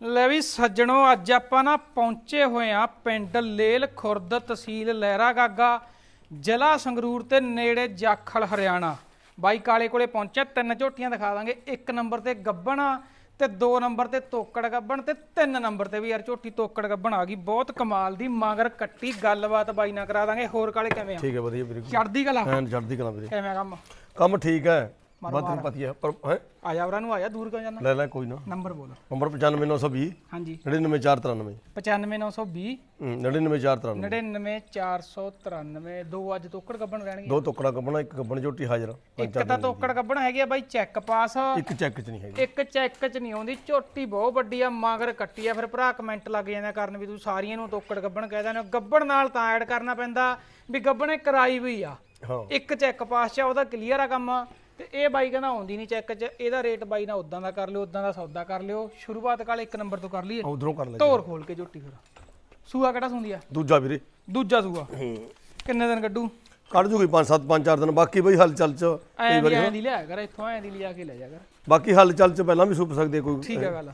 ਲੈ ਵੀ ਸੱਜਣੋ ਅੱਜ ਆਪਾਂ ਨਾ ਪਹੁੰਚੇ ਹੋਏ ਆ ਪਿੰਡ ਲੇਲ ਖੁਰਦ ਤਹਿਸੀਲ ਲਹਿਰਾ ਗਾਗਾ ਜ਼ਿਲ੍ਹਾ ਸੰਗਰੂਰ ਤੇ ਨੇੜੇ ਜਾਖਲ ਹਰਿਆਣਾ। ਬਾਈ ਕਾਲੇ ਕੋਲੇ ਪਹੁੰਚਿਆ ਤਿੰਨ ਝੋਟੀਆਂ ਦਿਖਾ ਦਾਂਗੇ। ਇੱਕ ਨੰਬਰ ਤੇ ਗੱਬਣਾ ਤੇ ਦੋ ਨੰਬਰ ਤੇ ਤੋਕੜ ਗੱਬਣ ਤੇ ਤਿੰਨ ਨੰਬਰ ਤੇ ਵੀ ਯਾਰ ਝੋਟੀ ਤੋਕੜ ਗੱਬਣ ਆ ਗਈ। ਬਹੁਤ ਕਮਾਲ ਦੀ ਮਗਰ ਕੱਟੀ ਗੱਲਬਾਤ ਬਾਈ ਨਾਲ ਕਰਾ ਦਾਂਗੇ। ਹੋਰ ਕਾਲੇ ਕਿਵੇਂ ਆ? ਠੀਕ ਹੈ ਵਧੀਆ ਵੀਰੇ। ਚੜਦੀ ਕਲਾ? ਐਨ ਚੜਦੀ ਕਲਾ ਵੀਰੇ। ਕਿਵੇਂ ਆ ਕੰਮ? ਕੰਮ ਠੀਕ ਹੈ। ਬਸ ਤੈਨੂੰ ਪਤਾ ਹੀ ਪਰ ਹੈ? ਆ ਜਾ ਵਰਾਂ ਨੂੰ ਆ ਜਾ ਦੂਰ ਕਿਉਂ ਜਾਣਾ ਲੈ ਲੈ ਕੋਈ ਨਾ। ਨੰਬਰ ਬੋਲ। ਨੰਬਰ 95920 ਹਾਂਜੀ। 99493 95920 ਹੂੰ, 99493 99493 ਦੋ ਅੱਜ ਤੋਕੜ ਗੱਬਣ ਰਹਿਣਗੇ। ਦੋ ਟੁਕੜਾ ਕੱਢਣਾ ਇੱਕ ਗੱਬਣ ਝੋਟੀ ਹਾਜ਼ਰ ਇੱਕ ਤਾਂ ਤੋਕੜ ਗੱਬਣ ਹੈਗੀ ਆ ਬਾਈ ਚੈੱਕ ਪਾਸ। ਇੱਕ ਚੈੱਕ ਚ ਨਹੀਂ ਹੈਗੀ। ਇੱਕ ਚੈੱਕ ਚ ਨਹੀਂ ਆਉਂਦੀ ਝੋਟੀ ਬਹੁਤ ਵੱਡੀ ਆ ਮਗਰ ਕੱਟੀ ਆ ਫਿਰ ਭਰਾ ਕਮੈਂਟ ਲੱਗ ਜਾਂਦੇ ਕਰਨ ਵੀ ਤੂੰ ਸਾਰੀਆਂ ਨੂੰ ਤੋਕੜ ਗੱਬਣ ਕਹਿ ਦਿੰਦੇ। ਗੱਬਣ ਨਾਲ ਤਾਂ ਐਡ ਕਰਨਾ ਪੈਂਦਾ ਵੀ ਗੱਬਣੇ ਕਰਾਈ ਹੋਈ ਆ। ਹਾਂ। ਇੱਕ ਚੈੱਕ ਪਾਸ ਚ ਆ, ਉਹਦਾ ਕਲੀਅਰ ਆ ਕੰਮ। ਤੇ ਇਹ ਬਾਈ ਕਹਿੰਦਾ ਆਉਂਦੀ ਨਹੀਂ ਚੈੱਕ ਚ ਇਹਦਾ ਰੇਟ ਬਾਈ ਨਾਲ ਉਦਾਂ ਦਾ ਕਰ ਲਿਓ ਉਦਾਂ ਦਾ ਸੌਦਾ ਕਰ ਲਿਓ। ਸ਼ੁਰੂਆਤ ਕਾਲ ਇੱਕ ਨੰਬਰ ਤੋਂ ਕਰ ਲਈਏ। ਉਧਰੋਂ ਕਰ ਲੈ ਧੋਰ ਖੋਲ ਕੇ ਝੋਟੀ ਫਿਰ। ਸੂਆ ਕਿਹੜਾ ਸੁੰਦੀ ਆ? ਦੂਜਾ ਵੀਰੇ। ਦੂਜਾ ਸੂਆ। ਕਿੰਨੇ ਦਿਨ ਕੱਢੂ? ਕੱਢ ਜੂਗੀ 5 7 5 4 ਦਿਨ। ਬਾਕੀ ਬਈ ਹਲ ਚੱਲ ਚ ਐਂ ਦੀ ਐਂ ਦੀ ਲਿਆ ਕਰ ਇੱਥੋਂ ਐਂ ਦੀ ਲਿਆ ਕੇ ਲੈ ਜਾ ਕਰ। ਬਾਕੀ ਹਲ ਚੱਲ ਚ ਪਹਿਲਾਂ ਵੀ ਸੁੱਪ ਸਕਦੇ ਕੋਈ। ਠੀਕ ਆ ਗੱਲ।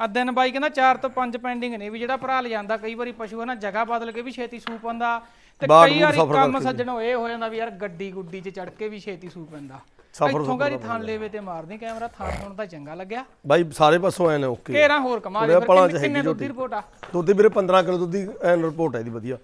ਆ ਦਿਨ ਬਾਈ ਕਹਿੰਦਾ 4 ਤੋਂ 5 ਪੈਂਡਿੰਗ ਨੇ ਵੀ ਜਿਹੜਾ ਭਰਾ ਲਿਜਾਂਦਾ ਕਈ ਵਾਰੀ ਪਸ਼ੂ ਹੈ ਨਾ ਜਗ੍ਹਾ ਬਦਲ ਕੇ ਵੀ ਛੇਤੀ ਸੂਪ ਆਂਦਾ ਤੇ ਕਈ ਵਾਰੀ ਕੰਮ ਸੱਜਣੋ ਇਹ ਹੋ ਜਾਂਦਾ ਵੀ ਯਾਰ ਗੱਡੀ ਗੁੱਡੀ 'ਚ ਚੜ ਕੇ ਵੀ ਛੇਤੀ ਸੂਪ ਪੈਂਦਾ। ਇੱਥੋਂ ਗਾਰੀ ਥਾਣ ਲੇਵੇ ਤੇ ਮਾਰਦੀ ਕੈਮਰਾ ਥਾਣ ਹੁਣ ਤਾਂ ਚੰਗਾ ਲੱਗਿਆ। ਬਾਈ ਸਾਰੇ ਪਾਸੋਂ ਐ ਨੇ ਓਕੇ। ਘੇਰਾ ਹੋਰ ਕਮਾ ਦੇ 'ਚ ਕਿੰਨੇ- ਦੁੱਧ ਦੀ ਰਿਪੋਰਟ ਆ? ਦੁੱਧ ਵੀਰੇ 15 ਕਿਲੋ ਦੁੱਧ ਦੀ ਐਨ ਰਿਪੋਰਟ ਹੈ ਇਹਦੀ ਵਧੀਆ।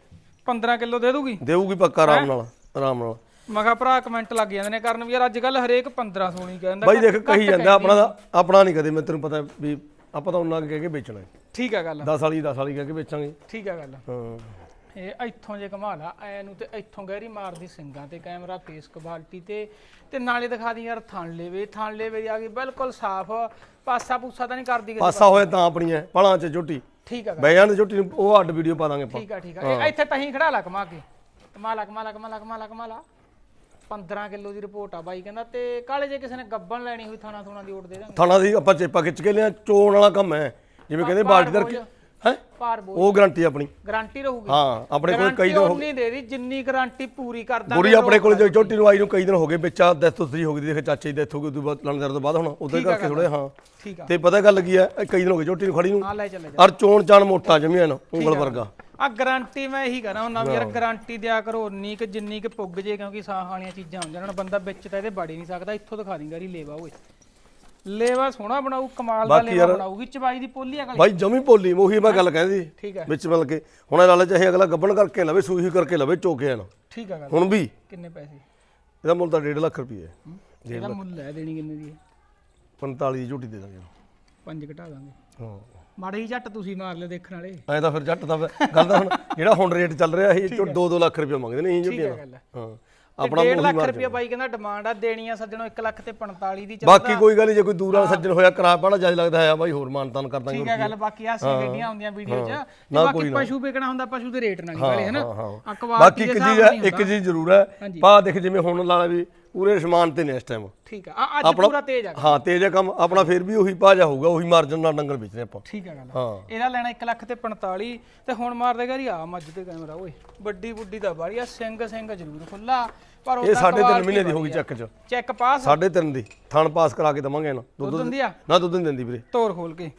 15 ਕਿਲੋ ਦੇ ਦੂਗੀ ਦੇਊਗੀ ਪੱਕਾ ਆਰਾਮ ਨਾਲ ਆਰਾਮ ਨਾਲ। ਮੈਂ ਕਿਹਾ ਭਰਾ ਕਮੈਂਟ ਲੱਗ ਜਾਂਦੇ ਨੇ ਕਰਨ ਵੀ ਯਾਰ ਅੱਜ ਕੱਲ ਹਰੇਕ 15 ਸੋਣੀ ਕਹਿੰਦਾ ਬਾਈ ਦੇਖ ਕਹੀ ਜਾਂਦਾ ਆਪਣਾ ਦਾ ਆਪਣਾ ਨਹੀਂ ਕਦੇ ਮੈਂ ਤੈਨੂੰ ਪਤਾ ਵੀ ਆਪਾਂ ਤਾਂ ਉਹਨਾਂ ਕਹਿ ਕੇ ਵੇਚਣਾ ਠੀਕ ਆ ਗੱਲ। 10 ਵਾਲੀ 10 ਵਾਲੀ ਕਹਿ ਕੇ ਵੇਚਾਂਗੇ। ਠੀਕ ਆ ਗੱਲ। ਹਾਂ। ਇਹ ਇੱਥੋਂ ਜੇ ਘਮਾ ਲਾ ਐ ਨੂੰ ਤੇ ਇੱਥੋਂ ਗਹਿਰੀ ਮਾਰਦੀ ਸਿੰਗਾਂ ਤੇ ਕੈਮਰਾ ਫੇਸ ਕੁਆਲਿਟੀ ਤੇ ਤੇ ਨਾਲੇ ਦਿਖਾ ਦੀ ਯਾਰ ਥਣ ਲੈਵੇ ਥਣ ਲੈਵੇ ਦੀ ਆ ਗਈ ਬਿਲਕੁਲ ਸਾਫ਼ ਪਾਸਾ ਪੂਸਾ ਤਾਂ ਨਹੀਂ ਕਰਦੀ ਕਿਸੇ ਪਾਸਾ ਹੋਏ ਤਾਂ ਆਪਣੀ ਹੈ ਪਲਾਂ 'ਚ ਝੋਟੀ ਠੀਕ ਆ ਗੱਲ, ਬੈ ਜਾਣ ਝੋਟੀ ਨੂੰ ਉਹ ਅੱਡ ਵੀਡੀਓ ਪਾ ਦਾਂਗੇ ਆਪਾਂ। ਠੀਕ ਆ ਠੀਕ ਆ। ਇਹ ਇੱਥੇ ਤਹੀਂ ਖੜਾ ਲਾ ਕਮਾ ਕੇ। ਕਮਾ ਲਾ ਕਮਾ ਲਾ ਕਮਾ ਲਾ ਕਮਾ ਲਾ ਕਮਾ ਲਾ 15 ਕਿਲੋ ਦੀ ਰਿਪੋਰਟ ਆ ਬਾਈ ਕਹਿੰਦਾ ਤੇ ਕਾਲੇ ਜੇ ਕਿਸੇ ਨੇ ਗੱਬਣ ਲੈਣੀ ਹੋਈ ਥਾਣਾ ਥੋਣਾ ਦੀ ਓਟ ਦੇ ਦਾਂਗੇ ਥਾਣਾ ਦੀ ਆਪਾਂ ਚੇਪਾ ਖਿੱਚ ਕੇ ਲਿਆ ਚੋਣ ਵਾਲਾ ਕੰਮ ਹੈ। ਜਿਵੇਂ ਕਹਿੰਦੇ ਬਾਲਟੀ ਦਰ ਹੈ? ਪਾਰ ਬੋਲ ਉਹ ਗਾਰੰਟੀ ਆਪਣੀ। ਗਾਰੰਟੀ ਰਹੂਗੀ। ਹਾਂ ਆਪਣੇ ਕੋਲ ਕਈ ਗਾਰੰਟੀ ਉਨੀ ਦੇ ਦੀ ਜਿੰਨੀ ਗਾਰੰਟੀ ਪੂਰੀ ਕਰਦਾ ਬੁਰੀ ਆਪਣੇ ਕੋਲ ਜੋ ਝੋਟੀ ਨੂੰ ਆਈ ਨੂੰ ਕਈ ਦਿਨ ਹੋ ਗਏ ਵਿੱਚਾ ਡੈਥ ਉਤਰੀ ਹੋ ਗਈ ਦੇਖ ਚਾਚੇ ਦੀ ਡੈਥ ਹੋ ਗਈ ਉਦੋਂ ਬਾਅਦ ਲੰਦਰ ਤੋਂ ਬਾਅਦ ਹੁਣ ਉਦੋਂ ਕਰਕੇ ਥੋੜੇ ਹਾਂ। ਠੀਕ ਆ। ਤੇ ਪਤਾ ਗੱਲ ਕੀ ਹੈ ਕਈ ਦਿਨ ਹੋ ਗਏ ਝੋਟੀ ਨੂੰ ਖੜੀ ਨੂੰ। ਆ ਲੈ ਚੱਲੇ ਔਰ ਚੋਣ ਚਾਣ ਮੋਟਾ ਜਮੀਨ ਉਂਗਲ ਵਰਗਾ। ਆ ਗਾਰੰਟੀ ਮੈਂ ਇਹੀ ਕਰਾਂ ਉਹਨਾਂ ਵੀ ਯਾਰ ਗਾਰੰਟੀ ਦਿਆ ਕਰੋ ਉਨੀ ਕਿ ਜਿੰਨੀ ਕਿ ਪੁੱਗ ਜੇ ਕਿਉਂਕਿ ਸਾਹ ਵਾਲੀਆਂ ਚੀਜ਼ਾਂ ਹੁੰਦੀਆਂ ਨੇ ਬੰਦਾ ਵਿੱਚ ਤਾਂ ਇਹਦੇ ਹੀ ਨਹੀਂ ਸਕਦਾ ਇੱਥੋਂ ਦਿਖਾ ਦਿੰਗਾ ਰੀ ਲੇਵਾ ਓਏ। ਲੇਵਾ ਸੋਹਣਾ ਬਣਾਊ ਕਮਾਲ ਦਾ ਲੇਵਾ ਬਣਾਊਗੀ ਚਬਾਈ ਦੀ ਪੋਲੀ ਆ ਗਲੀ ਬਾਈ ਜਮੀ ਭੋਲੀ ਉਹੀ ਮੈਂ ਗੱਲ ਕਹਿੰਦੀ ਠੀਕ ਹੈ। ਵਿੱਚ ਮਿਲ ਕੇ ਹੁਣ ਇਹ ਲਾਲੇ ਚਾਹੇ ਅਗਲਾ ਗੱਬਣ ਕਰਕੇ ਲਵੇ ਸੂਈ ਕਰਕੇ ਲਵੇ ਚੋਕੇ ਨਾ ਠੀਕ ਆ ਗੱਲ। ਹੁਣ ਵੀ। ਕਿੰਨੇ ਪੈਸੇ? ਇਹਦਾ ਮੁੱਲ ਤਾਂ 1.5 ਲੱਖ ਰੁਪਏ ਹੈ। ਇਹਦਾ ਮੁੱਲ ਹੈ ਦੇਣੀ ਕਿੰਨੇ ਦੀ ਹੈ? 45 ਦੀ ਝੋਟੀ ਦੇ ਦਾਂਗੇ। ਪੰਜ ਘਟਾ ਦਾਂਗੇ। ਹਾਂ। ਮਾੜੇ ਹੀ ਝੱਟ ਤੁਸੀਂ ਮਾਰ ਲਿਓ ਦੇਖਣ ਵਾਲੇ। ਐਂ ਤਾਂ ਫਿਰ ਜੱਟ ਦਾ ਫਿਰ- ਗੱਲ ਤਾਂ ਹੁਣ ਜਿਹੜਾ ਹੁਣ ਰੇਟ ਚੱਲ ਰਿਹਾ ਇਹ 2-2 ਲੱਖ ਰੁਪਏ ਮੰਗਦੇ ਨੇ ਇਹ ਠੀਕ ਝੋਟੀਆਂ ਹੈ ਦਾ। ਗੱਲ ਹਾਂ। ਆਪਣਾ ਆਪਣਾ 1.5 ਲੱਖ ਰੁਪਏ ਬਾਈ ਕਹਿੰਦਾ ਡਿਮਾਂਡ ਆ ਦੇਣੀ ਆ ਸੱਜਣੋ 1 ਲੱਖ ਤੇ 45 ਦੀ ਚੱਲ ਬਾਕੀ ਕੋਈ ਗੱਲ ਨਹੀਂ ਜੇ ਕੋਈ ਦੂਰ ਵਾਲਾ ਸੱਜਣ ਹੋਇਆ ਕਿਰਾਇਆ ਬੜਾ ਜ਼ਿਆਦਾ ਲੱਗਦਾ ਹੈ ਬਾਈ ਹੋਰ ਮਾਨਤਾਨ ਕਰ ਦਾਂਗੇ ਠੀਕ ਹੈ ਗੱਲ ਬਾਕੀ ਆ ਸੀ ਗੱਡੀਆਂ ਆਉਂਦੀਆਂ ਵੀਡੀਓ 'ਚ। ਤੇ ਬਾਕੀ ਪਸ਼ੂ ਵੇਚਣਾ ਹੁੰਦਾ ਪਸ਼ੂ ਦੇ ਰੇਟ ਨਾਲ ਹੀ ਵਾਲੇ ਹਨਾ? ਹਾਂ ਕੁਆਲਿਟੀ ਬਾਕੀ ਇੱਕ ਚੀਜ਼ ਇੱਕ ਚੀਜ਼ ਜ਼ਰੂਰ ਹੈ। ਪਾ ਦੇਖ ਜਿਵੇਂ ਹੁਣ ਲਾ ਲਾ ਵੀ ਪੂਰੇ ਸਮਾਨ ਤੇ ਨੇ ਇਸ ਟਾਈਮ ਠੀਕ ਆ। ਆ ਅੱਜ ਪੂਰਾ ਤੇਜ਼ ਆ। ਹਾਂ ਤੇਜ ਹੈ ਕੰਮ। ਆਪਣਾ ਫਿਰ ਵੀ ਉਹੀ ਭਾਜਾ ਹੋਊਗਾ ਉਹੀ ਮਾਰਜਨ ਨਾਲ ਡੰਗਰ ਵੇਚਨੇ ਆਪਾਂ। ਠੀਕ ਆ ਗੱਲ ਹਾਂ। ਇਹਦਾ ਲੈਣਾ 1 ਲੱਖ ਤੇ 45 ਤੇ ਹੁਣ ਮਾਰ ਦੇਗਾ ਰੀ ਆ ਮੱਝ ਤੇ ਕੈਮਰਾ ਓਏ। ਵੱਡੀ ਬੁੱਢੀ ਦਾ ਬਾੜੀ ਆ ਸਿੰਘ ਸਿੰਘ ਜ਼ਰੂਰ ਖੁੱਲਾ ਪਰ ਇਹ ਉਹਦਾ ਸਾਢੇ ਤਿੰਨ ਮਹੀਨੇ ਦੀ ਹੋ ਗਈ ਚੱਕ ਚ। ਚੈੱਕ ਪਾਸ ਸਾਢੇ ਤਿੰਨ ਦੀ। ਥਣ ਪਾਸ ਕਰਾ ਕੇ ਦਵਾਂਗੇ ਨਾ ਦੁੱਧ ਦੁੱਧ ਦਿੰਦੀ ਆ? ਨਾ ਦੁੱਧ ਨਹੀਂ ਦਿੰਦੀ ਵੀਰੇ। ਤੋਰ ਖੋਲ ਕੇ।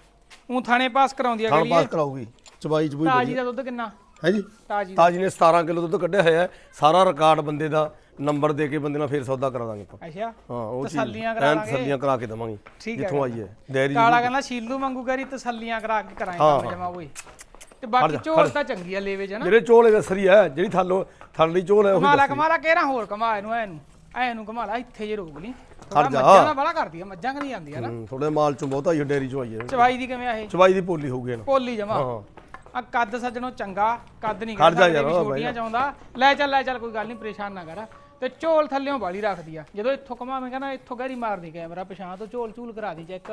ਉਹ ਥਾਣੇ ਪਾਸ ਕਰਾਉਂਦੀ ਆ ਥਣ ਗਲੀ ਪਾਸ ਕਰਾਊਗੀ। ਚਬਾਈ ਚਬੂਈ ਤਾਜੀ ਦਾ ਦੁੱਧ ਕਿੰਨਾ? ਹੈ ਜੀ ਤਾਜੀ ਤਾਜੀ ਨੇ 17 ਕਿਲੋ ਦੁੱਧ ਕੱਢਿਆ ਹੋਇਆ ਹੈ। ਸਾਰਾ ਰਿਕਾਰਡ ਬੰਦੇ ਦਾ ਨੰਬਰ ਦੇ ਕੇ ਬੰਦੇ ਨਾਲ ਫੇਰ ਸੌਦਾ ਕਰਾ ਦਾਂਗੇ ਆਪਾਂ। ਅੱਛਾ। ਹਾਂ ਉਹ ਚੀਜ਼ ਤਸੱਲੀਆਂ ਕਰਾ ਲਾਂਗੇ। ਤਸੱਲੀਆਂ ਕਰਾ ਕੇ ਦਵਾਂਗੇ। ਠੀਕ ਹੈ ਜਿੱਥੋਂ ਆਈ ਹੈ। ਡੈਰੀ ਕਾਲਾ ਕਹਿੰਦਾ ਸ਼ੀਲੂ ਮੰਗੂ ਕਰੀ ਤਸੱਲੀਆਂ ਕਰਾ ਕੇ ਕਰਾਂਗੇ ਜਮਾ ਓਏ ਤੇ ਬਾਕੀ ਝੋਲ ਤਾਂ ਚੰਗੀ ਆ ਲੇਵੇ ਜਨਾ ਜਿਹੜੇ ਚੋਲੇ ਦਾ ਸਰੀ ਹੈ ਜਿਹੜੀ ਥੱਲੋਂ ਥੱਲੜੀ ਚੋਲ ਹੈ ਉਹ ਕਮਾਲਾ ਕਮਾਲਾ ਕਿਹੜਾ ਹੋਰ ਕਮਾ ਇਹਨੂੰ ਐਨੂੰ ਐਨੂੰ ਕਮਾਲਾ ਇੱਥੇ ਜੇ ਰੋਕ ਲਈ। ਥੋੜਾ ਮੱਝਾਂ ਦਾ ਬੜਾ ਕਰਦੀ ਆ ਮੱਝਾਂ ਕਦੀ ਜਾਂਦੀਆਂ ਨਾ। ਥੋੜੇ ਮਾਲ ਚੋਂ ਬਹੁਤਾ ਹੀ ਡੈਰੀ ਚੋਂ ਆਈ ਹੈ। ਚਵਾਈ ਦੀ ਕਿਵੇਂ ਆ ਇਹ? ਚਵਾਈ ਦੀ ਪੋਲੀ ਹੋਊਗੀ ਨਾ ਪੋਲੀ ਜਮਾ। ਹਾਂ। ਆ ਕੱਦ ਸੱਜਣੋ ਚੰਗਾ ਕੱਦ ਨਹੀਂ ਖੜ ਜਾ ਯਾਰ, ਛੋਟੀਆਂ ਚਾਹੁੰਦਾ ਲੈ ਚੱਲ ਲੈ ਚੱਲ ਕੋਈ ਗੱਲ ਨਹੀਂ ਪਰੇਸ਼ਾਨ ਨਾ ਕਰ। ਤੇ ਝੋਲ ਥੱਲਿਓਂ ਬਾਲੀ ਰੱਖਦੀ ਆ। ਜਦੋਂ ਇੱਥੋਂ ਕਮਾਵੇਂਗਾ ਨਾ ਇੱਥੋਂ ਗਹਿਰੀ ਮਾਰਦੀ ਕੈਮਰਾ ਪਛਾਣ ਤੋਂ ਝੋਲ ਝੂਲ ਕਰਾ ਦੀ ਚੈੱਕ।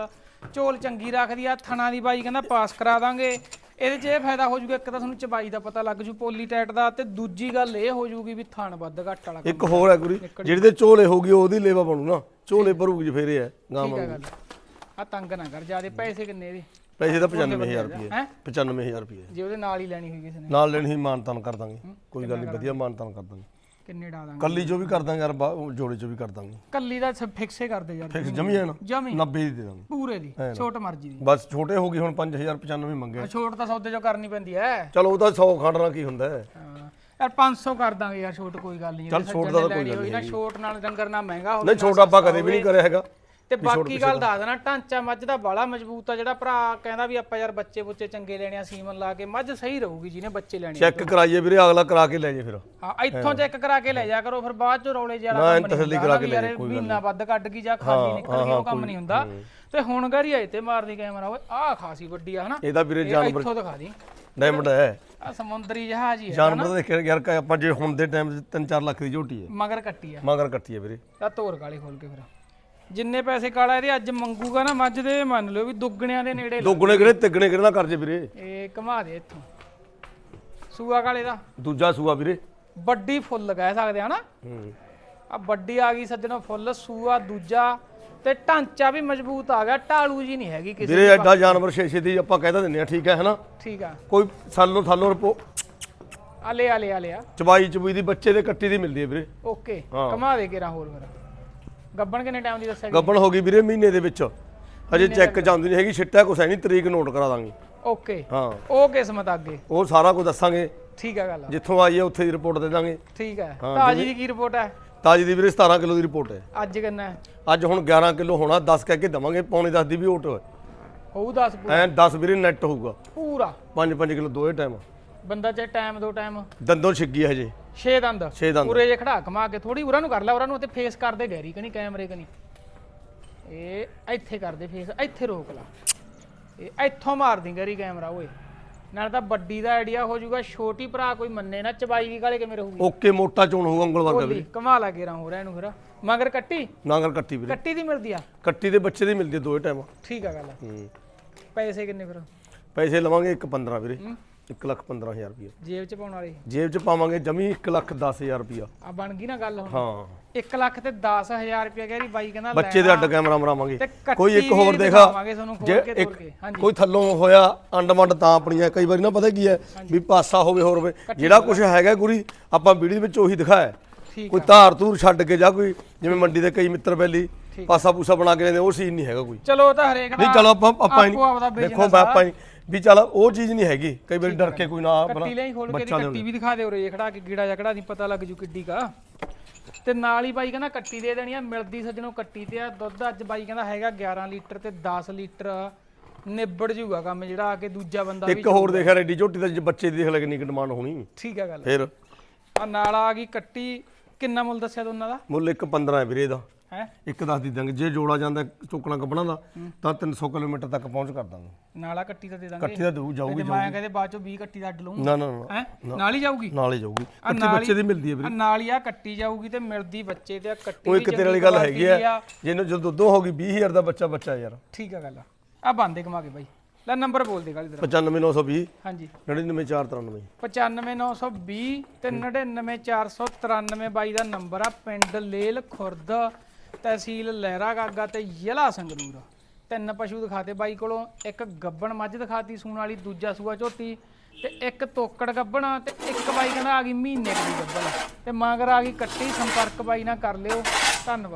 ਝੋਲ ਚੰਗੀ ਰੱਖਦੀ ਆ ਥਣਾ ਦੀ ਬਾਈ ਕਹਿੰਦਾ ਪਾਸ ਕਰਾ ਦਾਂਗੇ। ਇਹਦੇ 'ਚ ਇਹ ਫਾਇਦਾ ਹੋ ਜੂਗਾ ਇੱਕ ਤਾਂ ਤੁਹਾਨੂੰ ਚਬਾਈ ਦਾ ਪਤਾ ਲੱਗ ਜੂ ਪੋਲੀ ਟਾਈਟ ਦਾ ਤੇ ਦੂਜੀ ਗੱਲ ਇਹ ਹੋ ਜੂਗੀ ਵੀ ਥਣ ਵੱਧ ਘੱਟ ਵਾਲਾ ਇੱਕ ਹੋਰ ਹੈ ਗੁਰੀ ਜਿਹੜੀ ਤੇ ਚੋਲੇ ਹੋਊਗੀ ਉਹਦੀ ਲੇਵਾ ਬਣੂ ਨਾ। ਚੋਲੇ ਭਰੂਗੀ ਜੇ ਫੇਰੇ ਹੈ ਠੀਕ ਆ ਗੱਲ। ਆ ਤੰਗ ਨਾ ਕਰ ਜਿਆਦੇ ਪੈਸੇ ਕਿੰਨੇ ਇਹਦੇ? ਪੈਸੇ ਤਾਂ 95000 ਰੁਪਏ। ਹੈ? 95000 ਰੁਪਏ। ਜੇ ਉਹਦੇ ਨਾਲ ਹੀ ਲੈਣੀ ਹੋਈ ਕਿਸੇ ਨੇ ਨਾਲ ਲੈਣੀ ਹੀ ਮਾਨਤਾਨ ਕਰ ਦਾਂਗੇ। ਕੋਈ ਗੱਲ ਨਹੀਂ ਵਧੀਆ ਮਾਨਤਾਨ ਕਰ ਦਾਂਗੇ। ਕਿੰਨੇ ਡਾ ਦਾਂਗੇ? ਕੱਲੀ ਜੋ ਵੀ ਕਰ ਦਾਂਗੇ ਯਾਰ ਬਾ- ਉਹ ਜੋੜੇ ਚ ਵੀ ਕਰ ਦਾਂਗੇ। ਕੱਲੀ ਦਾ ਫਿਕਸੇ ਕਰਦੇ ਯਾਰ। ਫਿਕਸ ਜਮੀ ਹੈ ਨਾ? ਜਮੀ। 90 ਦੀ ਦੇ ਦਾਂਗੇ। ਪੂਰੇ ਦੀ ਛੋਟ ਮਰਜ਼ੀ ਦੀ। ਬਸ ਛੋਟੇ ਹੋ ਗਏ ਹੁਣ 5095 ਮੰਗੇ। ਛੋਟ ਤਾਂ ਸੌਦੇ ਚੋਂ ਕਰਨੀ ਪੈਂਦੀ ਐ ਚਲੋ ਉਹ ਤਾਂ 100 ਖੰਡਣਾ ਕੀ ਹੁੰਦਾ ਹੈ? ਹਾਂ। ਯਾਰ 500 ਕਰ ਦਾਂਗੇ ਯਾਰ ਛੋਟ ਕੋਈ ਗੱਲ ਨਹੀਂ। ਚੱਲ ਛੋਟ ਦਾ ਤਾਂ ਕੋਈ ਗੱਲ ਨਾ ਛੋਟ ਨਾਲ ਡੰਗਰ ਨਾ ਮਹਿੰਗਾ ਹੋਵੇ ਨਹੀਂ ਛੋਟਾ ਆਪਾਂ ਕਦੇ ਵੀ ਨਹੀਂ ਕਰਿਆ ਹੈਗਾ। ਤੇ ਬਾਕੀ ਗੱਲ ਦੱਸ ਦੇਣਾ ਢਾਂਚਾ ਮੱਝ ਦਾ ਬਾਲਾ ਮਜ਼ਬੂਤ ਆ ਜਿਹੜਾ ਭਰਾ ਕਹਿੰਦਾ ਵੀ ਆਪਾਂ ਯਾਰ ਬੱਚੇ ਬੁੱਚੇ ਚੰਗੇ ਲੈਣੇ ਆ ਸੀਮਨ ਲਾ ਕੇ ਮੱਝ ਸਹੀ ਰਹੂਗੀ ਜਿਹਨੇ ਬੱਚੇ ਲੈਣੇ। ਚੈੱਕ ਕਰਾਈਏ ਵੀਰੇ ਅਗਲਾ ਕਰਾ ਕੇ ਲੈ ਜੇ ਫਿਰ। ਹਾਂ ਇੱਥੋਂ ਚੈੱਕ ਕਰਾ ਕੇ ਲੈ ਜਾ ਕਰੋ ਫਿਰ ਬਾਅਦ ਚ ਰੌਲੇ ਜਿਹਾ ਨਾ, ਤਸੱਲੀ ਕਰਾ ਕੇ ਲੈ ਜਾ, ਕੋਈ ਮਹੀਨਾ ਵੱਧ ਕੱਢ ਗਈ ਜਾਂ ਖਾਲੀ ਨਿਕਲ ਗਈ ਉਹ ਕੰਮ ਨਹੀਂ ਹੁੰਦਾ। ਤੇ ਹੁਣ ਗਰੀ ਆਏ ਤੇ ਮਾਰਦੀ ਕੈਮਰਾ ਓਏ ਆਹ ਖਾਸੀ ਵੱਡੀ ਆ ਹਨਾ? ਇਹਦਾ ਵੀਰੇ ਜਾਨਵਰ ਇੱਥੋਂ ਦਿਖਾ ਦੀ। ਡਾਇਮੰਡ ਹੈ। ਆ ਸਮੁੰਦਰੀ ਜਹਾਜ਼ ਹੀ ਹੈ ਜਾਨਵਰ ਤਾਂ ਦੇਖਿਆ ਯਾਰ ਕਿ ਆਪਾਂ ਜੇ ਹੁਣ ਦੇ ਟਾਈਮ 'ਚ 3-4 ਲੱਖ ਦੀ ਝੋਟੀ ਹੈ। ਮਗਰ ਕੱਟੀ ਆ। ਮਗਰ ਕੱਟੀ ਹੈ ਵੀਰੇ। ਤਾਂ ਤੋਰ ਕਾਲੇ ਖੋਲ ਕੇ ਫਿਰ। ਜਿੰਨੇ ਪੈਸੇ ਕਾਲਾ ਇਹਦੇ ਅੱਜ ਮੰਗੂਗਾ ਨਾ ਮੱਝ ਦੇ ਮੰਨ ਲਿਓ ਵੀ ਦੁੱਗਣਿਆਂ ਦੇ ਨੇੜੇ ਲੱਗ- ਦੋਗਣੇ ਕਿਹੜੇ ਤਿੱਗਣੇ ਕਿਹੜੇ ਨਾ ਕਰ ਜੇ ਵੀਰੇ? ਇਹ ਘਮਾ ਦੇ ਇੱਥੋਂ। ਸੂਆ ਕਾਲੇ ਦਾ। ਦੂਜਾ ਸੂਆ ਵੀਰੇ। ਵੱਡੀ ਫੁੱਲ ਕਹਿ ਸਕਦੇ ਹਨਾ ਹੂੰ। ਆ ਵੱਡੀ ਆ ਗਈ ਸੱਜਣੋ ਫੁੱਲ ਸੂਆ ਦੂਜਾ ਤੇ ਢਾਂਚਾ ਵੀ ਮਜ਼ਬੂਤ ਆ ਗਿਆ ਢਾਲੂ ਜੀ ਨਹੀਂ ਹੈਗੀ ਕਿਸੇ ਵੀਰੇ ਐਡਾ ਜਾਨਵਰ ਛੇ ਦੀ ਆਪਾਂ ਕਹਿ ਤਾਂ ਦਿੰਦੇ ਆ ਠੀਕ ਹੈ ਹਨਾ ਠੀਕ ਆ। ਕੋਈ ਸਾਲੋਂ ਸਾਲੋਂ ਰਪੋ ਆ ਲੈ ਆ ਲੈ ਆ ਚਬਾਈ ਚਬੂਈ ਦੀ ਬੱਚੇ ਦੇ ਕੱਟੀ ਦੀ ਮਿਲਦੀ ਹੈ ਵੀਰੇ। ਓਕੇ ਹਾਂ। ਘਮਾ ਦੇ ਕੇਰਾ ਹੋਰ ਮੇਰਾ ਗੱਬਣ ਕਿੰਨੇ ਟਾਈਮ ਦੀ ਦੱਸਿਆ ਗੱਬਣ ਹੋ ਗਈ ਵੀਰੇ ਮਹੀਨੇ ਦੇ ਵਿੱਚ। ਹਜੇ ਚੈੱਕ ਜਾਂਦੀ ਨਹੀਂ ਹੈਗੀ ਛਿੱਟਾ ਕੁਛ ਹੈ ਨਹੀਂ ਤਰੀਕ ਨੋਟ ਕਰਾ ਦਾਂਗੇ। ਓਕੇ ਹਾਂ। ਉਹ ਕਿਸਮਤ ਅੱਗੇ? ਉਹ ਸਾਰਾ ਕੁਝ ਦੱਸਾਂਗੇ। ਠੀਕ ਆ ਗੱਲ ਜਿੱਥੋਂ ਆਈਏ ਉੱਥੇ ਦੀ ਰਿਪੋਰਟ ਦੇ ਦਾਂਗੇ। ਠੀਕ ਹੈ ਤਾਜੀ ਦੀ ਕੀ ਰਿਪੋਰਟ ਹੈ ਤਾਜੀ ਦੀ ਵੀਰੇ 17 ਕਿਲੋ ਦੀ ਰਿਪੋਰਟ ਹੈ। ਅੱਜ ਕਿੰਨਾ ਹੈ? ਅੱਜ ਹੁਣ 11 ਕਿਲੋ ਹੋਣਾ 10 ਕਹਿ ਕੇ ਦਵਾਂਗੇ ਪੌਣੇ 10 ਦੀ ਵੀ ਓਟ ਹੋਊ 10 ਐ 10 ਵੀਰੇ ਨੈਟ ਹੋਊਗਾ। ਪੂਰਾ। 5-5 ਕਿਲੋ ਦੋਏ ਟਾਈਮ ਬੰਦਾ ਚਾਹੇ ਟਾਈਮ ਦੋ ਟਾਈਮ ਦੰਦੋਂ ਛਿੱਗੀ ਹੈ ਹਜੇ। 6 ਦੰਦ। 6 ਦੰਦ। ਪੂਰੇ ਜੇ ਖੜਾ ਕਮਾ ਕੇ ਥੋੜੀ ਉਰਾਂ ਨੂੰ ਕਰ ਲੈ ਉਰਾਂ ਨੂੰ ਤੇ ਫੇਸ ਕਰਦੇ ਗੈਰੀ ਕਨੀ ਕੈਮਰੇ ਕਨੀ। ਇਹ ਇੱਥੇ ਕਰਦੇ ਫੇਸ ਇੱਥੇ ਰੋਕ ਲਾ। ਇਹ ਇੱਥੋਂ ਮਾਰ ਦੀ ਗੈਰੀ ਕੈਮਰਾ ਓਏ। ਨਾਲ ਤਾਂ ਵੱਡੀ ਦਾ ਆਈਡੀਆ ਹੋ ਜਾਊਗਾ ਛੋਟੀ ਭਰਾ ਕੋਈ ਮੰਨੇ ਨਾ ਚਬਾਈ ਵੀ ਕਾਲੇ ਕਿਵੇਂ ਰਹੂਗੀ? ਓਕੇ ਮੋਟਾ ਚੋਣ ਹੋਊਗਾ ਉਂਗਲ ਵਰਗਾ ਭੋਲੀ ਕਮਾ ਲਾ ਕੇ ਰਾਂ ਹੋ ਰਿਹਾ ਇਹਨੂੰ ਫਿਰ। ਮਗਰ ਕੱਟੀ? ਨਾਂਗਲ ਕੱਟੀ ਵੀਰੇ। ਕੱਟੀ ਦੀ ਮਿਲਦੀ ਆ? ਕੱਟੀ ਦੇ ਬੱਚੇ ਦੀ ਮਿਲਦੀ ਹੈ ਦੋਏ ਟਾਈਮ ਠੀਕ ਆ ਗੱਲ ਹੂੰ। ਪੈਸੇ ਕਿੰਨੇ ਫਿਰ? ਪੈਸੇ ਲਵਾਂਗੇ 1 15 ਵੀਰੇ। 1 ਲੱਖ 15000 ਰੁਪਏ ਜੇਬ ਚ ਪਾਉਣ ਵਾਲੇ? ਜੇਬ 'ਚ ਪਾਵਾਂਗੇ ਜਮੀ 1 ਲੱਖ 10000 ਰੁਪਿਆ ਆ ਬਣ ਗਈ ਨਾ ਗੱਲ ਹੁਣ? ਹਾਂ। 1 ਲੱਖ ਤੇ 10000 ਰੁਪਏ ਗੈਰੀ ਬਾਈ ਕਹਿੰਦਾ ਲੈ ਬੱਚੇ ਦੇ ਅੱਡ ਕੈਮਰਾ ਮਰਾਵਾਂਗੇ। ਤੇ ਕੱਟੀ ਕੋਈ ਇੱਕ ਵੀ ਹੋਰ ਦੇਖਾ ਦਿਖਾਵਾਂਗੇ ਤੁਹਾਨੂੰ ਖੋਲ ਜੇ ਕੇ ਇੱਕ ਤੋੜ ਕੇ। ਹਾਂਜੀ। ਕੋਈ ਥੱਲੋਂ ਹੋਇਆ ਅੰਡਮੰਡ ਤਾਂ ਆਪਣੀਆਂ ਕਈ ਵਾਰੀ ਨਾ ਪਤਾ ਕੀ ਹੈ ਵੀ ਪਾਸਾ ਹੋਵੇ ਹੋਰ ਹੋਵੇ। ਜਿਹੜਾ ਕੁਝ ਹੈਗਾ ਗੁਰੀ ਆਪਾਂ ਵੀਡੀਓ ਵਿੱਚ ਉਹੀ ਦਿਖਾਇਆ। ਠੀਕ ਕੋਈ ਧਾਰ ਧੂਰ ਛੱਡ ਕੇ ਜਾਂ ਕੋਈ ਜਿਵੇਂ ਮੰਡੀ ਦੇ ਕਈ ਮਿੱਤਰ ਬੈਲੀ ਪਾਸਾ ਪੂਸਾ ਬਣਾ ਕੇ ਲੈਂਦੇ ਉਹ ਸੀਨ ਨਹੀਂ ਹੈਗਾ ਕੋਈ। ਚਲੋ ਉਹ ਤਾਂ ਹਰੇਕ ਦਾ ਨਹੀਂ ਚਲੋ ਆਪਾਂ ਆਪਾਂ ਹੀ ਆਪੋ ਆਪਦਾ ਨਹੀਂ ਦੇਖੋ ਆਪਾਂ ਹੀ ਵੀ ਚੱਲ ਉਹ ਚੀਜ਼ ਨਹੀਂ ਹੈਗੀ। ਕਈ ਵਾਰੀ ਡਰ ਕੇ ਕੋਈ ਨਾ ਕੱਟੀ ਲਈ ਖੋਲ ਕੇ ਬੱਚਾ ਦੀ ਲਿਆਉਂਦਾ। ਕੱਟੀ ਵੀ ਦਿਖਾ ਦੇ ਉਰੇ ਜੇ ਖੜਾ ਕੇ ਗੀੜਾ ਜਕੜਾ ਨਹੀਂ ਪਤਾ ਲੱਗ ਜੂ ਕਿੱਡੀ ਕਾ ਤੇ ਨਾਲ ਹੀ ਬਾਈ ਕਹਿੰਦਾ ਕੱਟੀ ਦੇ ਦੇਣੀ ਆ ਮਿਲਦੀ ਸੱਜਣੋਂ ਕੱਟੀ ਤੇ ਆ। ਦੁੱਧ ਅੱਜ ਬਾਈ ਕਹਿੰਦਾ ਹੈਗਾ 11 ਲੀਟਰ ਤੇ 10 ਲੀਟਰ। ਨਿਬੜ ਜੂਗਾ ਕੰਮ ਜਿਹੜਾ ਆ ਕੇ ਦੂਜਾ ਬੰਦਾ ਵੀ ਇੱਕ ਹੋਰ ਦੇਖਿਆ ਰੈਡੀ ਝੋਟੀ ਦਾ ਬੱਚੇ ਦੀ ਦੇਖ ਲੈ ਕਿੰਨੀ ਡਿਮਾਂਡ ਹੋਣੀ। ਠੀਕ ਆ ਗੱਲ। ਫਿਰ? ਆ ਨਾਲ ਆ ਗਈ ਕੱਟੀ। ਕਿੰਨਾ ਮੁੱਲ ਦੱਸਿਆ ਦੋਨਾਂ ਦਾ? ਮੁੱਲ ਇੱਕ 15 ਹੈ ਵੀਰੇ ਇਹਦਾ। ਹੈ? ਇੱਕ ਦੱਸ ਦੀ ਦਾਂਗੇ ਜੇ ਜੋੜਾ ਜਾਂਦਾ ਚੁੱਕਣਾ ਕੱਪਣਾ ਦਾ ਤਾਂ 300 ਕਿਲੋਮੀਟਰ ਤੱਕ ਪਹੁੰਚ ਕਰ ਦਾਂਗੇ। ਨਾਲ ਕੱਟੀ ਤਾਂ ਦੇ ਦਾਂਗੇ। ਕੱਟੀ ਦਾ ਦੇਊ ਜਾਊਗੀ ਤੇ ਮੈਂ ਕਹਿੰਦੇ ਬਾਅਦ ਚੋਂ 20 ਕੱਟੀ ਦਾ ਅੱਡ ਲਊਂ ਨਾ ਨਾ ਨਾ ਹੈ? ਨਾਲ ਹੀ ਜਾਊਗੀ? ਨਾਲ ਹੀ ਜਾਊਗੀ। ਕੱਟੀ ਬੱਚੇ ਦੀ ਮਿਲਦੀ ਹੈ ਵੀਰੇ। ਨਾਲ ਹੀ ਆ ਕੱਟੀ ਜਾਊਗੀ ਤੇ ਮਿਲਦੀ ਬੱਚੇ ਤੇ ਆ ਕੱਟੀ ਉਹ ਵੀ ਇੱਕ ਤੇਰੇ ਵਾਲੀ ਗੱਲ ਹੈਗੀ ਦੀ ਆ। ਜਿਹਨੂੰ ਜਦੋਂ ਦੁੱਧੋਂ ਹੋ ਗਈ 20000 ਦਾ ਬੱਚਾ ਬੱਚਾ ਯਾਰ। ਠੀਕ ਆ ਗੱਲ ਆ। ਬੰਦੇ ਕਮਾ ਕੇ ਬਾਈ। ਲੈ ਨੰਬਰ ਬੋਲ ਦੇ ਗਾਲੀ ਤੇਰਾ 95920 ਹਾਂਜੀ। 99493 95920 ਤੇ 99493 ਬਾਈ ਦਾ ਨੰਬਰ ਆ ਪਿੰਡ ਲੇਲ ਖੁਰਦ। ਤਹਿਸੀਲ ਲਹਿਰਾ ਗਾਗਾ ਤੇ ਜ਼ਿਲ੍ਹਾ ਸੰਗਰੂਰ। ਤਿੰਨ ਪਸ਼ੂ ਦਿਖਾਤੇ ਬਾਈ ਕੋਲੋਂ, ਇੱਕ ਗੱਬਣ ਮੱਝ ਦਿਖਾਤੀ ਸੂਣ ਵਾਲੀ, ਦੂਜਾ ਸੂਆ ਝੋਟੀ ਤੇ ਇੱਕ ਤੋਕੜ ਗੱਬਣ, ਤੇ ਇੱਕ ਬਾਈ ਕਹਿੰਦਾ ਆ ਗਈ ਮਹੀਨੇ ਦੀ ਗੱਬਣ। ਤੇ ਮਗਰ ਆ ਗਈ ਕੱਟੀ, ਸੰਪਰਕ ਬਾਈ ਨਾਲ ਕਰ ਲਿਓ। ਧੰਨਵਾਦ।